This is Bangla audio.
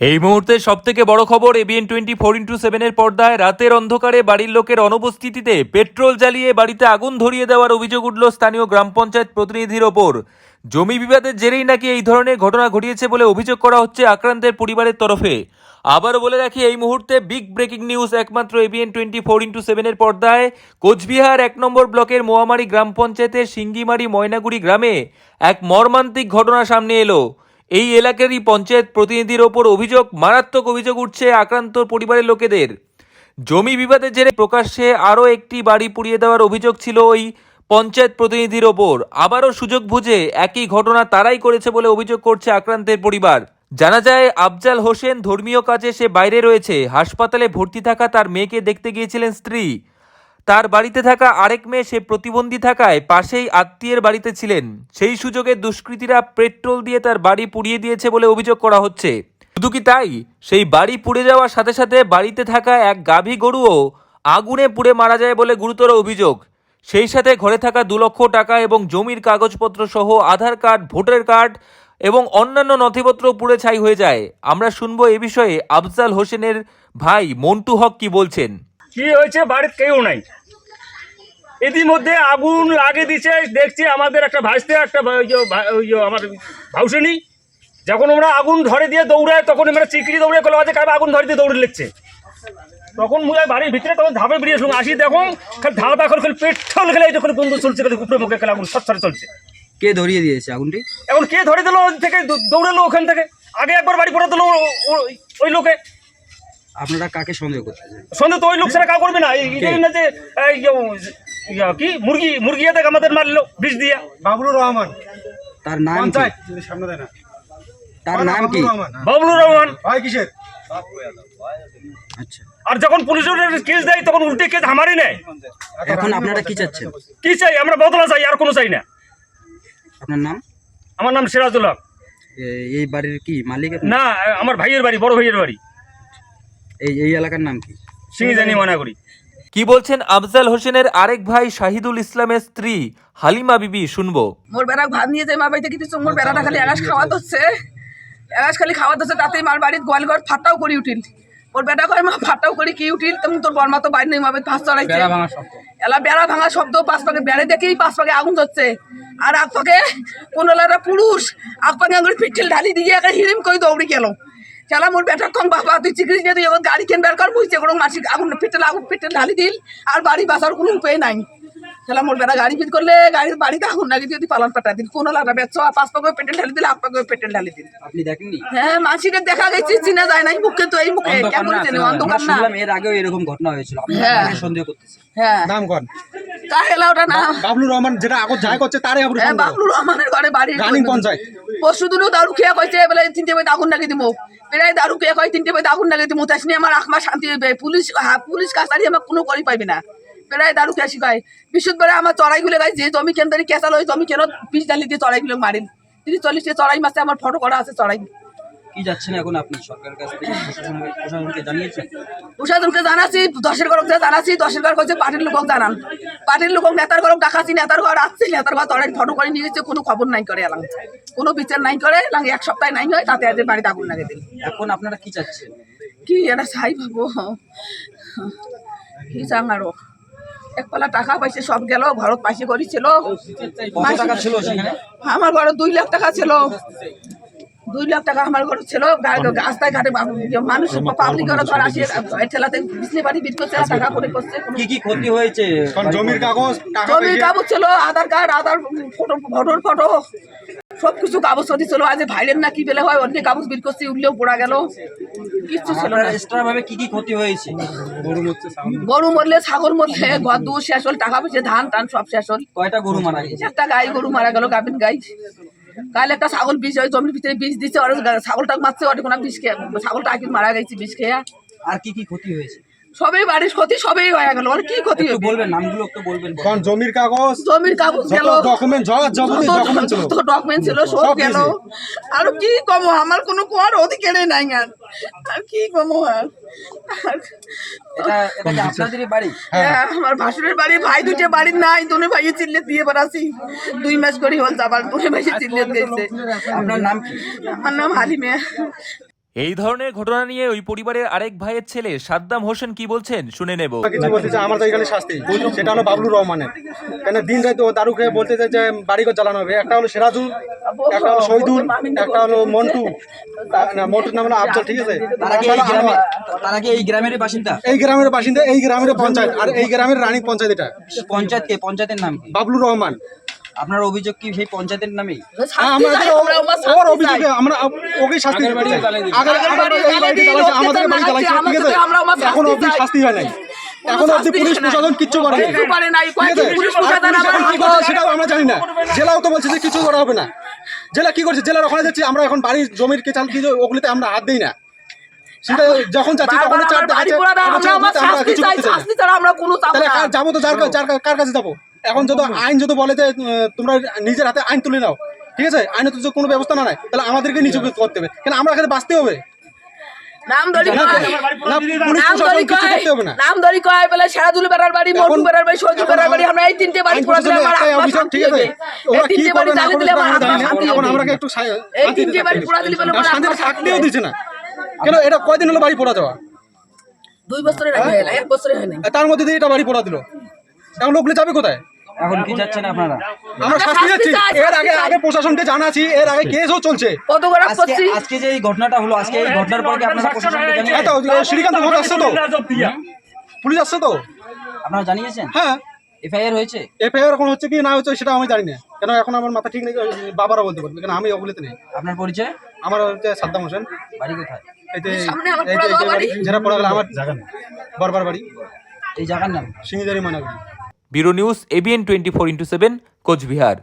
এই মুহূর্তে সব থেকে বড় খবর এবিএন টোয়েন্টি ফোর ইন্টু সেভেনের পর্দায় রাতের অন্ধকারে বাড়ির লোকের অনুপস্থিতিতে পেট্রোল জ্বালিয়ে বাড়িতে আগুন ধরিয়ে দেওয়ার অভিযোগ উঠল স্থানীয় গ্রাম পঞ্চায়েত প্রতিনিধির ওপর। জমি বিবাদের জেরেই নাকি এই ধরনের ঘটনা ঘটিয়েছে বলে অভিযোগ করা হচ্ছে আক্রান্তের পরিবারের তরফে। আবারও বলে রাখি, এই মুহূর্তে বিগ ব্রেকিং নিউজ একমাত্র এবিএন টোয়েন্টি ফোর ইন্টু সেভেনের পর্দায় কোচবিহার এক নম্বর ব্লকের মোয়ামারি গ্রাম পঞ্চায়েতের সিঙ্গিমারি ময়নাগুড়ি গ্রামে এক মর্মান্তিক ঘটনা সামনে এলো। এই এলাকারই পঞ্চায়েত প্রতিনিধির ওপর অভিযোগ, মারাত্মক অভিযোগ উঠছে আক্রান্ত পরিবারের লোকেদের। জমি বিবাদের জেরে প্রকাশ্যে আরও একটি বাড়ি পুড়িয়ে দেওয়ার অভিযোগ ছিল ওই পঞ্চায়েত প্রতিনিধির ওপর। আবারও সুযোগ বুঝে একই ঘটনা তারাই করেছে বলে অভিযোগ করছে আক্রান্তের পরিবার। জানা যায়, আফজাল হোসেন ধর্মীয় কাজে সে বাইরে রয়েছে। হাসপাতালে ভর্তি থাকা তার মেয়েকে দেখতে গিয়েছিলেন স্ত্রী। তার বাড়িতে থাকা আরেক মেয়ে সে প্রতিবন্ধী থাকায় পাশেই আত্মীয়ের বাড়িতে ছিলেন। সেই সুযোগে দুষ্কৃতীরা পেট্রোল দিয়ে তার বাড়ি পুড়িয়ে দিয়েছে বলে অভিযোগ করা হচ্ছে। শুধু কি তাই? সেই বাড়ি পুড়ে যাওয়ার সাথে সাথে বাড়িতে থাকা এক গাভী গরুও আগুনে পুড়ে মারা যায় বলে গুরুতর অভিযোগ। সেই সাথে ঘরে থাকা দু লক্ষ টাকা এবং জমির কাগজপত্র সহ আধার কার্ড, ভোটার কার্ড এবং অন্যান্য নথিপত্র পুড়ে ছাই হয়ে যায়। আমরা শুনব এ বিষয়ে আফজাল হোসেনের ভাই মন্টু হক কি বলছেন। কি হয়েছে? বাড়িতে কেউ নাই। ইতিমধ্যে আগুন লাগিয়ে দিচ্ছে দেখছি আমাদের একটা ভাইস্তে একটা আমার ভাউসেনি। যখন আমরা আগুন ধরে দিয়ে দৌড়ায় তখন আমরা চিকড়ি দৌড়ে কলে আছে কারণ আগুন ধরে দিয়ে দৌড়ে লিখছে তখন মুই বাড়ির ভিতরে তখন ধাপে বেরিয়ে আসলাম আসি দেখো খালি ধাওয়া দাখল খালি পেট্রোল খেলে যখন বন্ধু চলছে খালি উপরে মুখে খেলে আগুন সচ্ছরে চলছে। কে ধরিয়ে দিয়েছে আগুনটি? এখন কে ধরে দিল ওই থেকে দৌড়ালো ওখান থেকে। আগে একবার বাড়ি পড়ে দিল ওই লোকে। আপনারা কাকে সন্দেহ করতেছেন সন্দেহ তো ওই লোক ছাড়া কাউ করবে না। এই- না যে কি? মুরগি মুরগি এতে আমাদের মারলো বিষ দিয়া। বাবলুর রহমান। তার নাম কি? পঞ্চায়েত সামনে দেয় না তার নাম কি? বাবলুর রহমান রহমান। হয় কিসের? আচ্ছা। আর যখন পুলিশের কেস দেয় তখন উল্টে কেস আমারই নেয়। এখন আপনারা কি চাচ্ছেন? কি চাই? আমরা বদলা চাই আর কোনো চাই না। আপনার নাম? আমার নাম সিরাজুল হক। এই বাড়ির কি মালিক না আমার ভাইয়ের বাড়ি বড় ভাইয়ের বাড়ি। এই এই এলাকার নাম কি? সিঙ্গি জানি মনে করি কি বলছেন আফজাল হোসেনের আরেক ভাই শাহিদুল ইসলামের স্ত্রী হালিমা বিবি শুনব। মোর বেড়া ভাত নিয়ে যাই মার বাড়িতে কিছু মোর বেড়াটা খালি এগাস খাওয়া হচ্ছে এগাস খালি খাওয়া হচ্ছে তাতেই মার বাড়ির গোয়াল ঘর ফাটাও করি উঠিল। ওর বেটা কয় মা ফাটাও করি কি উঠিল তেমন তোর বর্মা তো বাইরে নেই মাবে ফাঁস চড়াইছে। এলা বেড়া ভাঙা শব্দ পাঁচ পাকে বেড়ে দেখেই পাঁচ পাকে আগুন ধরছে। আর আগ পাকে কোনো লারা পুরুষ আগ পাকে আঙুল পিঠিল ঢালি দিয়ে একটা হিরিম করে দৌড়ি গেল। খেলা মোর বেটা কম বাবা তুই চিকিৎসা নিয়ে তুই এখন গাড়ি কেন বের কর বুঝছে কোনো মাসিক আগুন পিঠেল আগুন পিঠেল ঢালি দিল আর বাড়ি বাসার কোনো উপায় নাই। খেলা মোর বেটা গাড়ি ফিট করলে গাড়ির বাড়িতে আগুন লাগিয়ে দিয়ে তুই পালন পাঠা দিল। কোনো লাগা বেচ পাঁচ পাকে পেটেল ঢালি দিল আট পাকে পেটেল ঢালি দিল। আপনি দেখেননি? হ্যাঁ মাসিকে দেখা গেছে চিনা যায় নাই মুখে তো এই মুখে কেমন চেনে অন্ধকার না। এর আগেও এরকম ঘটনা হয়েছিল। হ্যাঁ। সন্দেহ করতেছেন। হ্যাঁ। নাম কর তা ওটা না? বাবলুর রহমান যেটা আগত যাই করছে তারই আবার হ্যাঁ বাবলুর রহমানের ঘরে বাড়ি রানিং পঞ্চায়েত। পরশু দিনও দারু খেয়ে কইছে বলে তিনটে বই আগুন লাগিয়ে দিব প্রায় দারু খেয়ে কয় তিনটে বই আগুন তাই আমার আখমা শান্তি পুলিশ পুলিশ কাছারি আমার কোনো করি পাইবে না। প্রায় দারু শিখায় বিশুদ্ধবারে আমার গাই যে জমি কেন ধরে কেঁচাল ওই জমি কেন বিষ ডালি দিয়ে চড়াই গুলো মারিল তিরিশ চল্লিশটা চড়াই মাসে আমার ফটো করা আছে চড়াই। কি যাচ্ছেন এখন আপনি সরকারের কাছ থেকে? প্রশাসনকে জানিয়েছেন? প্রশাসনকে জানাচ্ছি দশের ঘরক জানাচ্ছি দশের ঘর করছে পার্টির লোকক জানান। পার্টির লোক নেতার ঘর ডাকাচ্ছি নেতার ঘর আসছে নেতার ঘর তড়াই ফটো করে নিয়ে গেছে কোনো খবর নাই করে এলাম। কোনো বিচার নাই করে এলাম এক সপ্তাহে নাই হয় তাতে আজ বাড়িতে আগুন লাগে দিল। এখন আপনারা কি চাচ্ছেন? কি এটা সাই ভাবো? কি চাং আরও একপালা টাকা পাইছে সব গেল ঘরত পাইছে করেছিল। ছিল আমার ঘরে দুই লাখ টাকা ছিল। দুই লাখ টাকা আমার ঘর ছিল গা- রাস্তায় ঘাটে মানুষ পাবলিক ঘরে ঘর আসে ঠেলাতে বিজলি বাড়ি বিট করছে টাকা করে করছে কি কি ক্ষতি হয়েছে? জমির কাগজ জমির কাগজ ছিল আধার কার্ড আধার ফটো ফটোর ফটো সব কিছু কাগজ সদি ছিল। আজ ভাইলের না কি বেলে হয় অন্য কাগজ বিল করছি উঠলেও পড়া গেল কিচ্ছু ছিল না। এক্সট্রা ভাবে কি কি ক্ষতি হয়েছে? গরু মরলে ছাগল মরলে ঘর দু শেষ হল টাকা পয়সা ধান টান সব শেষ হল। কয়টা গরু মারা গেছে? একটা গাই গরু মারা গেল গাভিন গাই। কাল একটা ছাগল বিষ, ওই জমির ভিতরে বিষ দিচ্ছে ছাগলটা মারছে, ওটা কোনো বিষ খেয়ে ছাগলটা আগে মারা গেছে, বিষ খেয়ে। আর কি কি ক্ষতি হয়েছে? সবই বাড়ির ক্ষতি সবই হয়ে গেল। ওর কি ক্ষতি একটু বলবেন নামগুলো একটু বলবেন কারণ জমির কাগজ জমির কাগজ গেল। ডকুমেন্ট যাবতীয় ডকুমেন্ট ছিল। যত ডকুমেন্ট ছিল সব গেল। আর কি কম আমার কোনো কোয়ার অধিকারে নাই আর। আর কি কম আর। আর- এটা এটা কি আপনাদেরই বাড়ি? হ্যাঁ, আমার ভাসুরের বাড়ি ভাই বাড়ি নাই দুনে ভাইয়ে চিল্লে দিয়ে বেড়াছি। দুই মাস করে হল যাবার চিল্লে গেছে আপনার নাম কি? আমার নাম হালিমে। এই ধরনের ঘটনা নিয়ে ওই পরিবারের আরেক ভাইয়ের ছেলে সাদ্দাম হোসেন কি বলছেন শুনে নেব। কিছু বলতে চাই আমার তো এখানে শাস্তি। সেটা হলো বাবলুর রহমানের। কেন দিন রাত ও দারু খেয়ে বলতে চাই যে বাড়িঘর জ্বালানো হবে। একটা হলো সিরাজুল একটা হলো শহীদুল একটা হলো মন্টু না মন্টুর নাম হলো আফজল ঠিক আছে? তারা কি এই গ্রামে তারা কি এই গ্রামেরই বাসিন্দা? এই গ্রামের বাসিন্দা এই গ্রামের পঞ্চায়েত। আর এই গ্রামের রানী পঞ্চায়েত এটা। পঞ্চায়েত কে? পঞ্চায়েতের নাম কি? বাবলুর রহমান। আপনার অভিযোগ কি সেই পঞ্চায়েতের নামেই? হ্যাঁ, আমরা ওর অভিযোগে ওকে শাস্তি দিতে চাই। আগে আমাদের আমাদের বাড়ি ঠিক আছে? এখন অবধি শাস্তি হয় নাই। এখন অবধি পুলিশ প্রশাসন কিচ্ছু করে সেটাও আমরা জানি না। জেলাও তো বলছে যে কিছু করা হবে না। জেলা কি করছে? জেলার ওখানে যাচ্ছি আমরা এখন বাড়ির জমির কেচাল কি ওগুলিতে আমরা হাত দিই না। সেটা যখন যাচ্ছি তখন চাপ দেখাচ্ছে, আমরা কিছু চাই, করতে চাই না। যাব তো যার কাছে যাব? এখন যদি আইন যদি বলে যে তোমরা নিজের হাতে আইন তুলে নাও ঠিক আছে? আইনে তো কোনো ব্যবস্থা না নাই। তাহলে আমাদেরকে নিচু করতে হবে। কেন আমরা এখানে বাঁচতে হবে? নাম ধরি নাম ধরি কয়, বলে বেড়ার বাড়ি, মন্টু বেড়ার বাড়ি, সজু বেড়ার বাড়ি, আমরা এই তিনটে বাড়ি আইন দিলে আমার আত্মা ঠিক আছে? এই তিনটে বাড়ি করবে না জ্বালিয়ে করবে দিলে আমার আত্মা শান্তি এখন হবে। একটু সা- এই তিনটে বাড়ি থাকতে দিলে বলে আমার শান্তি থাকতেও হবে। দিচ্ছে না। কেন এটা কয়দিন হলো বাড়ি পোড়া যাওয়া? দুই বছরের আগে এক বছরে হয় নাই। তার মধ্যে দিয়ে এটা বাড়ি পোড়া দিল। এখন লোকগুলো যাবে কোথায়? এখন কি যাচ্ছেন আপনারা? আমরা শাস্তি এর আগে আগে প্রশাসনকে জানাচ্ছি এর আগে কেসও চলছে। আজকে আজকে যে এই ঘটনাটা হলো আজকে এই ঘটনার পরে কি আপনারা প্রশাসনকে জানিয়েছেন? তো শ্রীকান্ত ঘোষ আসছে তো? পুলিশ আসছে তো? আপনারা জানিয়েছেন? হ্যাঁ। এফআইআর হয়েছে? এফআইআর এখন হচ্ছে কি না হচ্ছে সেটা আমি জানি না। কেন এখন আমার মাথা ঠিক নেই বাবারা বলতে পারবে। কেন আমি ওগুলিতে নেই। আপনার পরিচয়? আমার হচ্ছে সাদ্দাম হোসেন। বাড়ি কোথায়। যেটা পড়া গেল আমার বারবার বাড়ি। এই জায়গার নাম? Singijhari Mainaguri bureau news ABN twenty four into seven Coochbehar